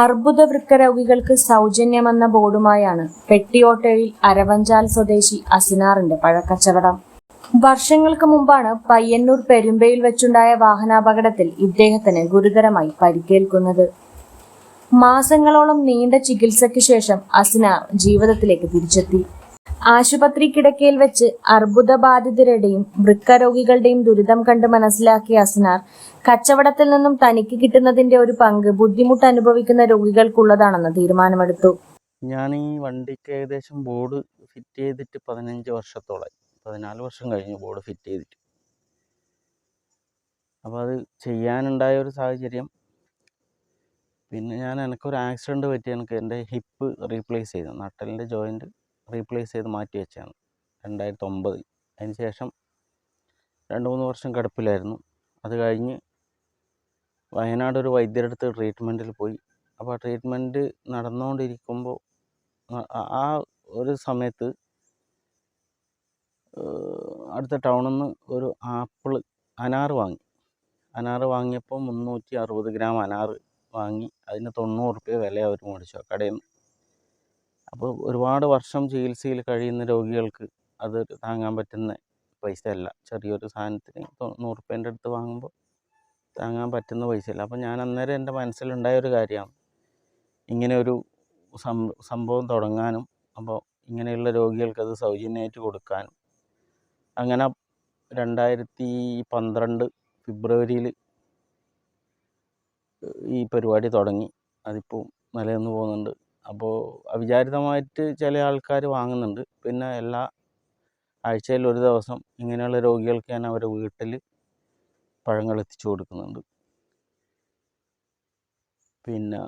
അർബുദ വൃക്ക രോഗികൾക്ക് സൗജന്യമെന്ന ബോർഡുമായാണ് പെട്ടിയോട്ടയിൽ അരവഞ്ചാൽ സ്വദേശി അസിനാറിന്റെ പഴക്കച്ചവടം. വർഷങ്ങൾക്ക് മുമ്പാണ് പയ്യന്നൂർ പെരുമ്പയിൽ വെച്ചുണ്ടായ വാഹനാപകടത്തിൽ ഇദ്ദേഹത്തിന് ഗുരുതരമായി പരിക്കേൽക്കുന്നത്. മാസങ്ങളോളം നീണ്ട ചികിത്സയ്ക്ക് ശേഷം അസിനാർ ജീവിതത്തിലേക്ക് തിരിച്ചെത്തി. ആശുപത്രി കിടക്കയിൽ വെച്ച് അർബുദബാധിതരുടെയും വൃക്കരോഗികളുടെയും ദുരിതം കണ്ട് മനസ്സിലാക്കിയ അസ്നാർ കച്ചവടത്തിൽ നിന്നും തനിക്ക് കിട്ടുന്നതിന്റെ ഒരു പങ്ക് ബുദ്ധിമുട്ട് അനുഭവിക്കുന്ന രോഗികൾക്കുള്ളതാണെന്ന് തീരുമാനമെടുത്തു. ഞാൻ ഈ വണ്ടിക്ക് ഏകദേശം ബോർഡ് ഫിറ്റ് ചെയ്തിട്ട് പതിനഞ്ച് വർഷത്തോളായി. പതിനാല് വർഷം കഴിഞ്ഞു ബോർഡ് ഫിറ്റ് ചെയ്തിട്ട്. അപ്പോൾ അത് ചെയ്യാനുണ്ടായ ഒരു സാഹചര്യം. പിന്നെ ഞാൻ എനിക്കൊരു ആക്സിഡന്റ് പറ്റി എനിക്ക് എന്റെ ഹിപ്പ് റീപ്ലേസ് ചെയ്തു. നട്ടലിന്റെ ജോയിന്റ് റീപ്ലേസ് ചെയ്ത് മാറ്റി വെച്ചാണ് രണ്ടായിരത്തി ഒമ്പത് അതിന് ശേഷം രണ്ട് മൂന്ന് വർഷം കിടപ്പിലായിരുന്നു. അത് കഴിഞ്ഞ് വയനാട് ഒരു വൈദ്യരുടെ അടുത്ത് ട്രീറ്റ്മെന്റിൽ പോയി. അപ്പോൾ ആ ട്രീറ്റ്മെന്റ് നടന്നുകൊണ്ടിരിക്കുമ്പോൾ ആ ഒരു സമയത്ത് അടുത്ത ടൗണിൽ നിന്ന് ഒരു ആപ്പിൾ അനാറ് വാങ്ങി. അനാറ് വാങ്ങിയപ്പോൾ മുന്നൂറ്റി അറുപത് ഗ്രാം അനാറ് വാങ്ങി. അതിന് തൊണ്ണൂറ് റുപ്യ വില അവർ മേടിച്ചു ആ കടയിൽ നിന്ന് അപ്പോൾ ഒരുപാട് വർഷം ചികിത്സയിൽ കഴിയുന്ന രോഗികൾക്ക് അത് താങ്ങാൻ പറ്റുന്ന പൈസ അല്ല ചെറിയൊരു സാധനത്തിന് നൂറ് റുപ്യേന്റെ അടുത്ത് വാങ്ങുമ്പോൾ താങ്ങാൻ പറ്റുന്ന പൈസ അല്ല അപ്പോൾ ഞാൻ അന്നേരം എന്റെ മനസ്സിലുണ്ടായ ഒരു കാര്യമാണ്. ഇങ്ങനെ ഒരു സംഭവം തുടങ്ങാനും അപ്പോൾ ഇങ്ങനെയുള്ള രോഗികൾക്ക് അത് സൗജന്യമായിട്ട് കൊടുക്കാനും. അങ്ങനെ രണ്ടായിരത്തി പന്ത്രണ്ട് ഫെബ്രുവരിയിൽ ഈ പരിപാടി തുടങ്ങി. അതിപ്പോൾ നിലനിന്ന് പോകുന്നുണ്ട്. അപ്പോൾ അവിചാരിതമായിട്ട് ചില ആൾക്കാർ വാങ്ങുന്നുണ്ട്. പിന്നെ എല്ലാ ആഴ്ചയിൽ ഒരു ദിവസം ഇങ്ങനെയുള്ള രോഗികൾക്ക് ഞാൻ അവരുടെ വീട്ടിൽ പഴങ്ങൾ എത്തിച്ചു കൊടുക്കുന്നുണ്ട്. പിന്നെ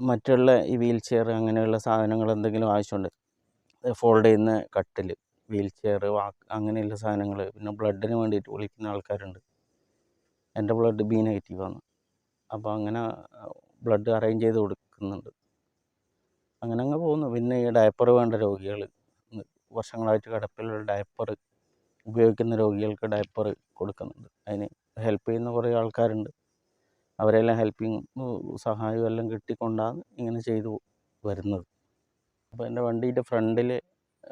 മറ്റുള്ള ഈ വീൽ ചെയർ അങ്ങനെയുള്ള സാധനങ്ങൾ എന്തെങ്കിലും ആവശ്യമുണ്ട്. ഫോൾഡ് ചെയ്യുന്ന കട്ടിൽ വീൽ ചെയർ വാക്ക് അങ്ങനെയുള്ള സാധനങ്ങൾ പിന്നെ ബ്ലഡിന് വേണ്ടിയിട്ട് വിളിക്കുന്ന ആൾക്കാരുണ്ട്. എന്റെ ബ്ലഡ് ബി നെഗറ്റീവാണ് അപ്പോൾ അങ്ങനെ ബ്ലഡ് അറേഞ്ച് ചെയ്ത് കൊടുക്കുന്നുണ്ട്. അങ്ങനെ അങ്ങ് പോകുന്നു. പിന്നെ ഈ ഡയപ്പർ വേണ്ട രോഗികൾ വർഷങ്ങളായിട്ട് കിടപ്പിലുള്ള ഡയപ്പർ ഉപയോഗിക്കുന്ന രോഗികൾക്ക് ഡയപ്പർ കൊടുക്കുന്നുണ്ട്. അതിന് ഹെൽപ്പ് ചെയ്യുന്ന കുറേ ആൾക്കാരുണ്ട്. അവരെല്ലാം ഹെൽപ്പിങ് സഹായവും എല്ലാം കിട്ടിക്കൊണ്ടാണ് ഇങ്ങനെ ചെയ്തു വരുന്നത്. അപ്പോൾ എന്റെ വണ്ടിയുടെ ഫ്രണ്ടിൽ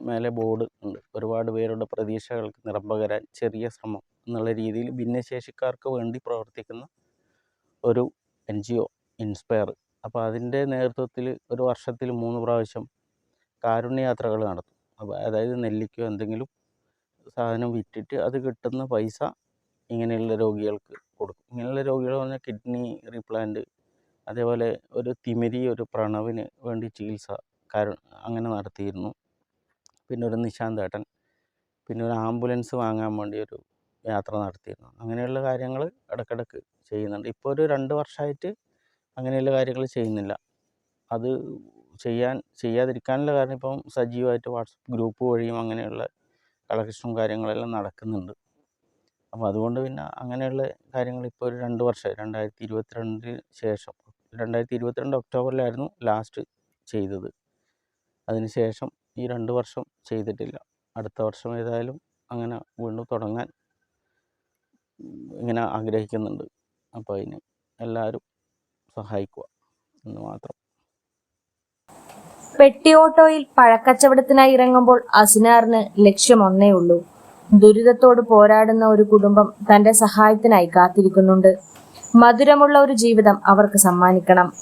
മേലെ ബോർഡ് ഉണ്ട്. ഒരുപാട് പേരുടെ പ്രതീക്ഷകൾക്ക് നിറം പകരാൻ ചെറിയ ശ്രമം എന്നുള്ള രീതിയിൽ ഭിന്നശേഷിക്കാർക്ക് വേണ്ടി പ്രവർത്തിക്കുന്ന ഒരു എൻ ജി ഒ ഇൻസ്പയർ അപ്പോൾ അതിന്റെ നേതൃത്വത്തിൽ ഒരു വർഷത്തിൽ മൂന്ന് പ്രാവശ്യം കാരുണ്യയാത്രകൾ നടത്തും. അപ്പോൾ അതായത് നെല്ലിക്കോ എന്തെങ്കിലും സാധനം വിറ്റിട്ട് അത് കിട്ടുന്ന പൈസ ഇങ്ങനെയുള്ള രോഗികൾക്ക് കൊടുക്കും. ഇങ്ങനെയുള്ള രോഗികൾ പറഞ്ഞാൽ കിഡ്നി റീപ്ലാന്റ് അതേപോലെ ഒരു തിമിരി ഒരു പ്രണവിന് വേണ്ടി ചികിത്സ കാരു അങ്ങനെ നടത്തിയിരുന്നു. പിന്നെ ഒരു നിശാന്തേട്ടൻ പിന്നെ ഒരു ആംബുലൻസ് വാങ്ങാൻ വേണ്ടി ഒരു യാത്ര നടത്തിയിരുന്നു. അങ്ങനെയുള്ള കാര്യങ്ങൾ ഇടയ്ക്കിടയ്ക്ക് ചെയ്യുന്നുണ്ട്. ഇപ്പോൾ ഒരു രണ്ട് വർഷമായിട്ട് അങ്ങനെയുള്ള കാര്യങ്ങൾ ചെയ്യുന്നില്ല. അത് ചെയ്യാൻ ചെയ്യാതിരിക്കാനുള്ള കാരണം ഇപ്പം സജീവമായിട്ട് വാട്സപ്പ് ഗ്രൂപ്പ് വഴിയും അങ്ങനെയുള്ള കളക്ഷനും കാര്യങ്ങളെല്ലാം നടക്കുന്നുണ്ട്. അപ്പോൾ അതുകൊണ്ട് പിന്നെ അങ്ങനെയുള്ള കാര്യങ്ങൾ ഇപ്പോൾ ഒരു രണ്ട് വർഷം രണ്ടായിരത്തി ഇരുപത്തിരണ്ടിന് ശേഷം രണ്ടായിരത്തി ഇരുപത്തിരണ്ട് ഒക്ടോബറിലായിരുന്നു ലാസ്റ്റ് ചെയ്തത്. അതിന് ശേഷം ഈ രണ്ട് വർഷം ചെയ്തിട്ടില്ല. അടുത്ത വർഷം ഏതായാലും അങ്ങനെ വീണ്ടും തുടങ്ങാൻ ഇങ്ങനെ ആഗ്രഹിക്കുന്നുണ്ട്. അപ്പോൾ അതിന് എല്ലാവരും സഹായിക്കുക എന്ന് മാത്രം. പെട്ടി ഓട്ടോയിൽ പഴക്കച്ചവടത്തിനായി ഇറങ്ങുമ്പോൾ അസിനാറിന് ലക്ഷ്യം ഒന്നേ ഉള്ളൂ. ദുരിതത്തോട് പോരാടുന്ന ഒരു കുടുംബം തന്റെ സഹായത്തിനായി കാത്തിരിക്കുന്നുണ്ട്. മധുരമുള്ള ഒരു ജീവിതം അവർക്ക് സമ്മാനിക്കണം.